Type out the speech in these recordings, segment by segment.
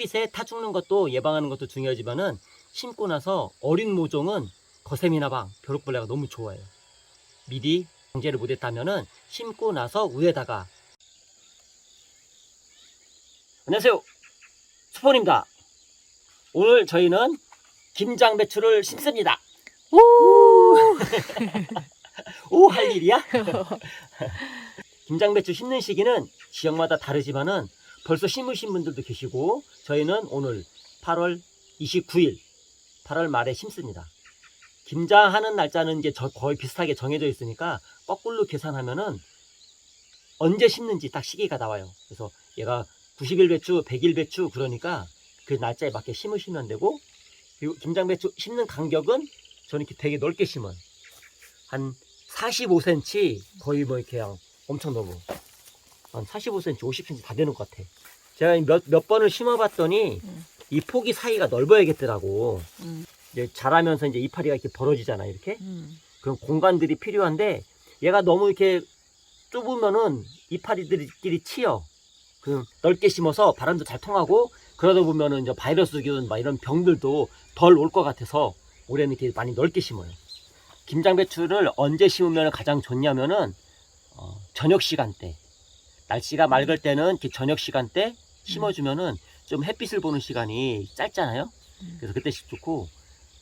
햇빛에 타 죽는 것도 예방하는 것도 중요하지만은 심고 나서 어린 모종은 거세미나방, 벼룩벌레가 너무 좋아해요. 미리 방제를 못했다면은 심고 나서 위에다가 안녕하세요. 수폰입니다. 오늘 저희는 김장 배추를 심습니다. 오! 오 할 일이야? 김장 배추 심는 시기는 지역마다 다르지만은 벌써 심으신 분들도 계시고 저희는 오늘 8월 29일 8월 말에 심습니다. 김장하는 날짜는 이제 저- 거의 비슷하게 정해져 있으니까 거꾸로 계산하면은 언제 심는지 딱 시기가 나와요. 그래서 얘가 90일 배추, 100일 배추 그러니까 그 날짜에 맞게 심으시면 되고 그리고 김장 배추 심는 간격은 저는 이렇게 되게 넓게 심어요. 한 45cm 거의 뭐 이렇게 엄청 넘어. 한 45cm, 50cm 다 되는 것 같아. 제가 몇, 몇 번을 심어봤더니 음. 이 폭이 사이가 넓어야겠더라고. 음, 이제 자라면서 이제 이파리가 이렇게 벌어지잖아, 이렇게. 음. 그런 공간들이 필요한데 얘가 너무 이렇게 좁으면은 이파리들끼리 치여. 그 넓게 심어서 바람도 잘 통하고 그러다 보면은 이제 바이러스균 막 이런 병들도 덜 올 것 같아서 올해는 이렇게 많이 넓게 심어요. 김장 배추를 언제 심으면 가장 좋냐면은 어, 저녁 시간대 날씨가 맑을 때는 이렇게 저녁 시간대 심어주면은 좀 햇빛을 보는 시간이 짧잖아요. 음. 그래서 그때 심 좋고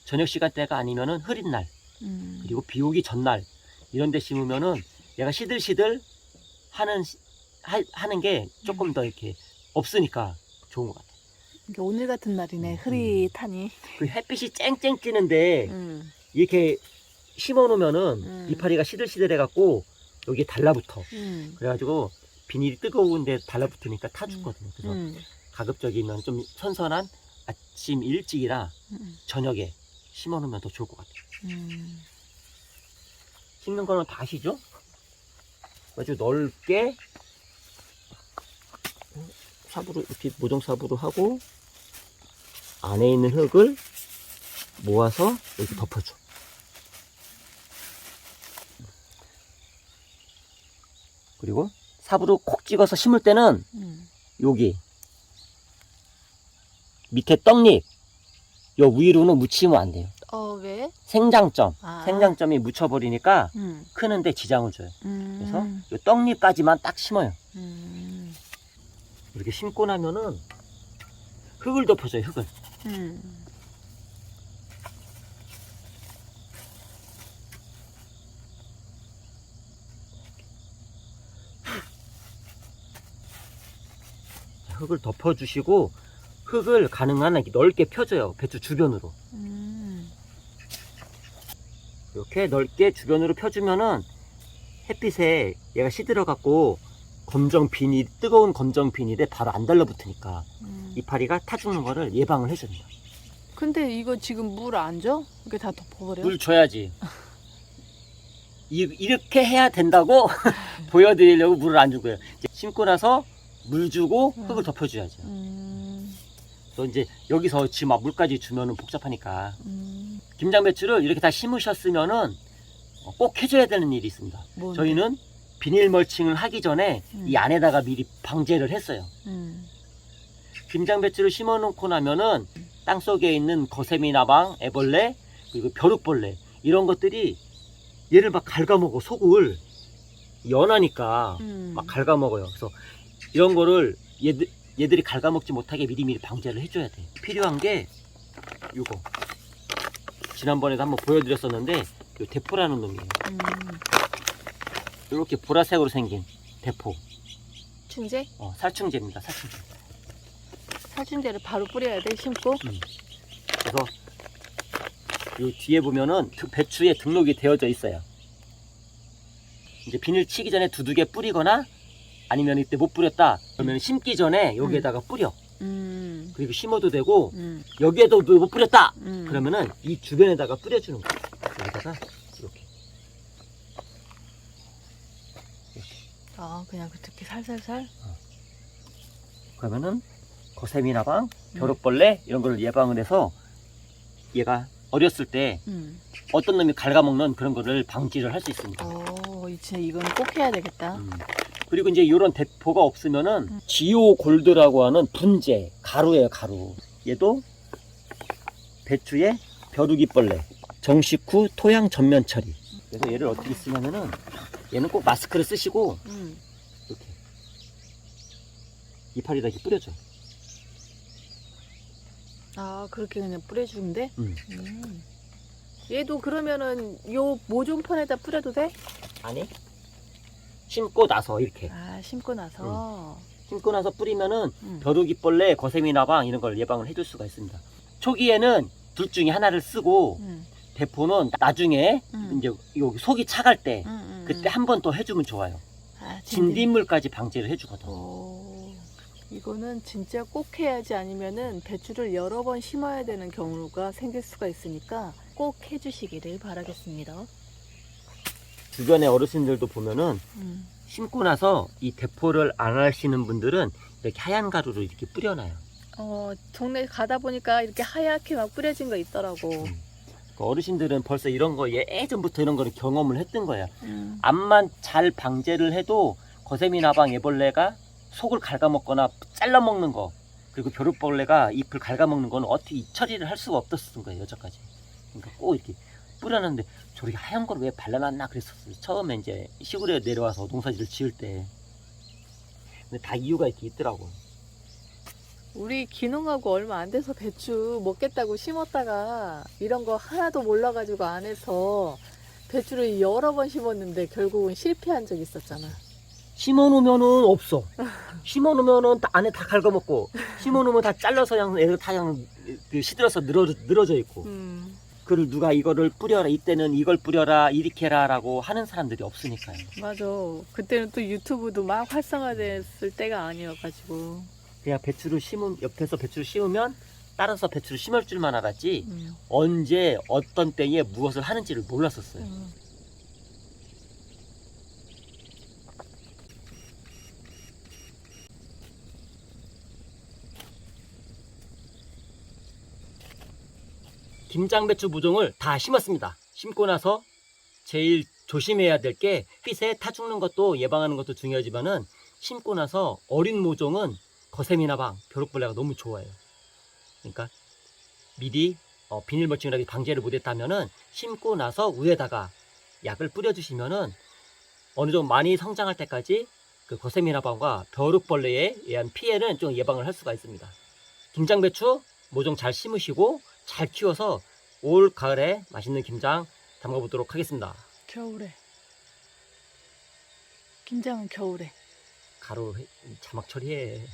저녁 시간대가 아니면은 흐린 날 음. 그리고 비 오기 전날 이런 데 심으면은 얘가 시들시들 하는 시- 하, 하는 게 조금 더 이렇게 없으니까 좋은 것 같아요. 이게 오늘 같은 날이네. 음. 흐릿하니. 그 햇빛이 쨍쨍 찌는데 음. 이렇게 심어 놓으면은 음. 이파리가 시들시들해 갖고 여기에 달라붙어. 음. 그래가지고 비닐이 뜨거운데 달라붙으니까 타 죽거든요. 그래서 음. 가급적이면 좀 선선한 아침 일찍이나 음. 저녁에 심어 놓으면 더 좋을 것 같아요. 음. 심는 거는 다 아시죠? 아주 넓게 삽으로 이렇게 모종 삽으로 하고 안에 있는 흙을 모아서 이렇게 덮어줘. 그리고 삽으로 콕 찍어서 심을 때는 음. 여기 밑에 떡잎 요 위로는 묻히면 안 돼요. 어, 왜? 생장점, 아. 생장점이 묻혀버리니까 음. 크는데 지장을 줘요. 음. 그래서 요 떡잎까지만 딱 심어요. 음. 이렇게 심고 나면은 흙을 덮어줘요, 흙을. 음. 흙을 덮어주시고 흙을 가능한 한 넓게 펴줘요. 배추 주변으로. 음. 이렇게 넓게 주변으로 펴주면은 햇빛에 얘가 시들어갖고 검정 비닐, 뜨거운 검정 비닐에 바로 안 달라붙으니까 음. 이파리가 타 죽는 거를 예방을 해줍니다. 근데 이거 지금 물 안 줘? 이게 다 덮어버려? 물 줘야지. 이, 이렇게 해야 된다고 보여드리려고 물을 안 주고요. 심고 나서 물 주고 흙을 음. 덮어줘야죠. 음. 또 이제 여기서 지금 막 물까지 주면은 복잡하니까 음. 김장 배추를 이렇게 다 심으셨으면은 어, 꼭 해줘야 되는 일이 있습니다. 뭔데? 저희는 비닐 멀칭을 하기 전에 음. 이 안에다가 미리 방제를 했어요. 음. 김장 배추를 심어놓고 나면은 땅 속에 있는 거세미나방, 애벌레, 그리고 벼룩벌레 이런 것들이 얘를 막 갉아먹어 속을 연하니까 음. 막 갉아먹어요. 그래서 이런 거를 얘들, 얘들이 갉아먹지 못하게 미리미리 방제를 해줘야 돼. 필요한 게 요거. 지난번에도 한번 보여드렸었는데 요 대포라는 놈이에요. 음. 이렇게 보라색으로 생긴 대포. 충제? 어, 살충제입니다. 살충제. 살충제를 바로 뿌려야 돼, 심고? 그래서 요 뒤에 보면은 드- 배추에 등록이 되어져 있어요. 이제 비닐 치기 전에 두둑에 뿌리거나 아니면 이때 못 뿌렸다 그러면 심기 전에 여기에다가 뿌려. 음. 그리고 심어도 되고 음. 여기에도 못 뿌렸다 음. 그러면은 이 주변에다가 뿌려주는 거야. 여기다가 이렇게. 아, 그냥 그렇게 살살살? 그러면은 거세미나 방, 벼룩벌레 이런 거를 예방을 해서 얘가 어렸을 때 음. 어떤 놈이 갉아먹는 그런 거를 방지를 할 수 있습니다. 어, 이- 진짜 이건 꼭 해야 되겠다. 음. 그리고 이제 이런 대포가 없으면은 지오 골드라고 하는 분재 가루예요 가루. 얘도 배추의 벼룩이벌레 정식 후 토양 전면 처리. 그래서 얘를 어떻게 쓰냐면은 얘는 꼭 마스크를 쓰시고 음. 이렇게 이파리에다 이렇게 뿌려줘. 아 그렇게 그냥 뿌려주면 돼? 음. 음. 얘도 그러면은 요 모종편에다 뿌려도 돼? 아니 심고 나서 이렇게 아 심고 나서. 심고 나서 뿌리면은 음. 벼룩이벌레, 거세미나방 이런 걸 예방을 해줄 수가 있습니다. 초기에는 둘 중에 하나를 쓰고 음. 대포는 나중에 음. 이제 여기 속이 차갈 때 음, 음, 그때 음. 한번 더 해주면 좋아요. 아, 진딧물까지 방지를 해주거든. 오, 이거는 진짜 꼭 해야지 아니면은 배추를 여러 번 심어야 되는 경우가 생길 수가 있으니까 꼭 해주시기를 바라겠습니다. 주변의 어르신들도 보면은 음. 심고 나서 이 대포를 안 하시는 분들은 이렇게 하얀 가루를 이렇게 뿌려놔요. 어, 동네 가다 보니까 이렇게 하얗게 막 뿌려진 거 있더라고. 음. 그 어르신들은 벌써 이런 거 예전부터 이런 거를 경험을 했던 거야. 음. 암만 잘 방제를 해도 거세미 나방 애벌레가 속을 갉아먹거나 잘라먹는 거 그리고 벼룩벌레가 잎을 갉아먹는 거는 어떻게 처리를 할 수가 없었던 거예요 여태까지 그러니까 꼭 이렇게 뿌려놨는데 저렇게 하얀 걸 왜 발라놨나 그랬었어요. 처음에 이제 시골에 내려와서 농사지를 지을 때. 근데 다 이유가 이렇게 있더라고 우리 기농하고 얼마 안 돼서 배추 먹겠다고 심었다가 이런 거 하나도 몰라가지고 안 해서 배추를 여러 번 심었는데 결국은 실패한 적 있었잖아. 심어놓으면은 없어. 심어놓으면은 다 안에 다 갉아먹고 심어놓으면 다 잘라서 그냥 애들 다 그냥 그 시들어서 늘어, 늘어져 있고. 음. 그를 누가 이거를 뿌려라 이때는 이걸 뿌려라 이렇게 해라라고 하는 사람들이 없으니까요. 맞아. 그때는 또 유튜브도 막 활성화됐을 때가 아니어가지고. 그냥 배추를 심은 옆에서 배추를 심으면 따라서 배추를 심을 줄만 알았지 음. 언제 어떤 때에 무엇을 하는지를 몰랐었어요. 음. 김장배추 모종을 다 심었습니다. 심고 나서 제일 조심해야 될게 햇빛에 타 죽는 것도 예방하는 것도 중요하지만은 심고 나서 어린 모종은 거세미나방, 벼룩벌레가 너무 좋아해요. 그러니까 미리 어, 비닐 멀칭이라도 방제를 못했다면은 심고 나서 위에다가 약을 뿌려주시면은 어느 정도 많이 성장할 때까지 그 거세미나 방과 벼룩벌레에 의한 피해는 좀 예방을 할 수가 있습니다. 김장배추 모종 잘 심으시고 잘 키워서 올 가을에 맛있는 김장 담가보도록 하겠습니다. 겨울에. 김장은 겨울에. 가루 해- 자막 처리해.